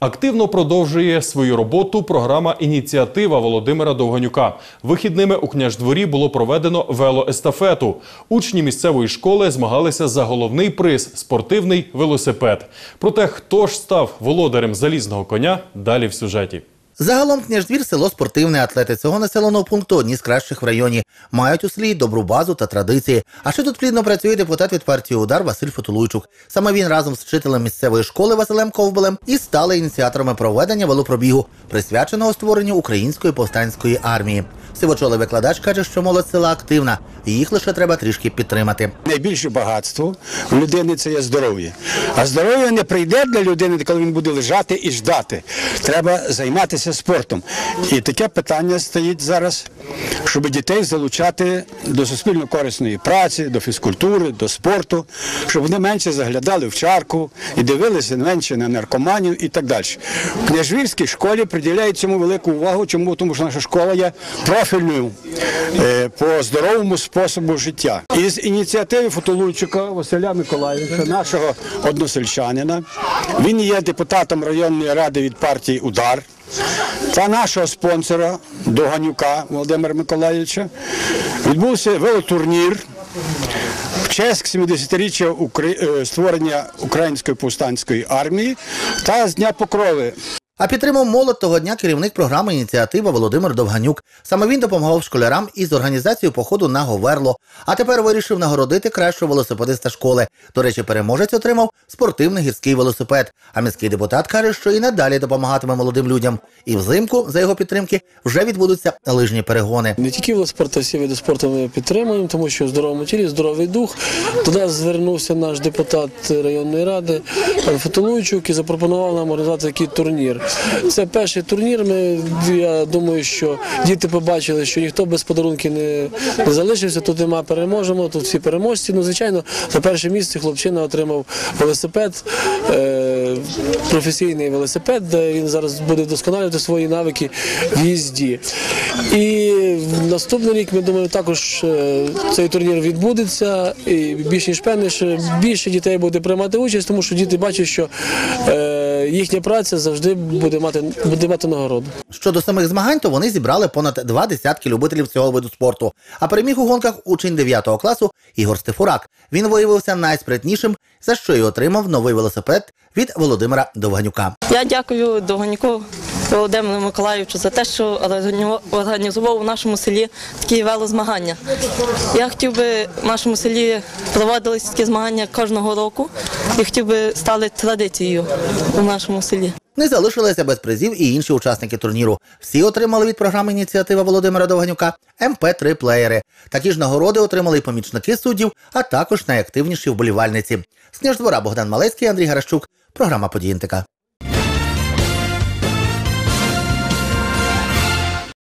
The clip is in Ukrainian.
Активно продовжує свою роботу програма Ініціатива Володимира Довганюка. Вихідними у княждворі було проведено велоестафету. Учні місцевої школи змагалися за головний приз спортивний велосипед. Про те, хто ж став володарем залізного коня, далі в сюжеті. Загалом княждвір село спортивне атлети цього населеного пункту одні з кращих в районі. Мають у селі добру базу та традиції. А ще тут плідно працює депутат від партії Удар Василь Фотулуйчук. Саме він разом з вчителем місцевої школи Василем Ковбелем і стали ініціаторами проведення велопробігу, присвяченого створенню української повстанської армії. Сивочолий викладач каже, що молодь села активна, їх лише треба трішки підтримати. Найбільше багатство у людини це є здоров'я. А здоров'я не прийде для людини, коли він буде лежати і ждати. Треба займатися спортом. І таке питання стоїть зараз, щоб дітей залучати до суспільно корисної праці, до фізкультури, до спорту, щоб вони менше заглядали в чарку і дивилися менше на наркоманів і так далі. В княжвірській школі приділяють цьому велику увагу. Чому? Тому що наша школа є профільною е, по здоровому способу життя. Із ініціативи Фотолуйчика Василя Миколаївича, нашого односельчанина, він є депутатом районної ради від партії Удар. Та нашого спонсора Доганюка Володимира Миколаївича відбувся велотурнір в честь 70-річчя е, створення Української повстанської армії та з Дня Покрови А підтримав молодь того дня керівник програми ініціатива Володимир Довганюк. Саме він допомагав школярам із організацією походу на Говерло. А тепер вирішив нагородити кращого велосипедиста школи. До речі, переможець отримав спортивний гірський велосипед. А міський депутат каже, що і надалі допомагатиме молодим людям. І взимку за його підтримки вже відбудуться лижні перегони. Не тільки велоспорт, а види спорту ми підтримуємо, тому що в здоровому тілі здоровий дух. До нас звернувся наш депутат районної ради пан Фотолуйчук і запропонував нам організувати такий турнір. Це перший турнір. Ми я думаю, що діти побачили, що ніхто без подарунків не, залишився. Тут нема переможемо, тут всі переможці. Ну, звичайно, за перше місце хлопчина отримав велосипед, е, професійний велосипед, де він зараз буде вдосконалювати свої навики в їзді. І наступний рік ми думаємо, також е, цей турнір відбудеться. І більш ніж певне, більше дітей буде приймати участь, тому що діти бачать, що е, їхня праця завжди буде мати буде мати нагороду. Щодо самих змагань, то вони зібрали понад два десятки любителів цього виду спорту. А переміг у гонках учень 9 класу Ігор Стефурак. Він виявився найспритнішим, за що й отримав новий велосипед від Володимира Довганюка. Я дякую Доганіку Володимиру Миколаївичу за те, що органі- організував у нашому селі такі велозмагання. Я хотів би в нашому селі проводились такі змагання кожного року і хотів би стали традицією у нашому селі. Не залишилися без призів і інші учасники турніру. Всі отримали від програми ініціатива Володимира Довганюка МП3 плеєри. Такі ж нагороди отримали і помічники суддів, а також найактивніші вболівальниці. З Богдан Малецький, Андрій Гаращук. Програма «Події НТК».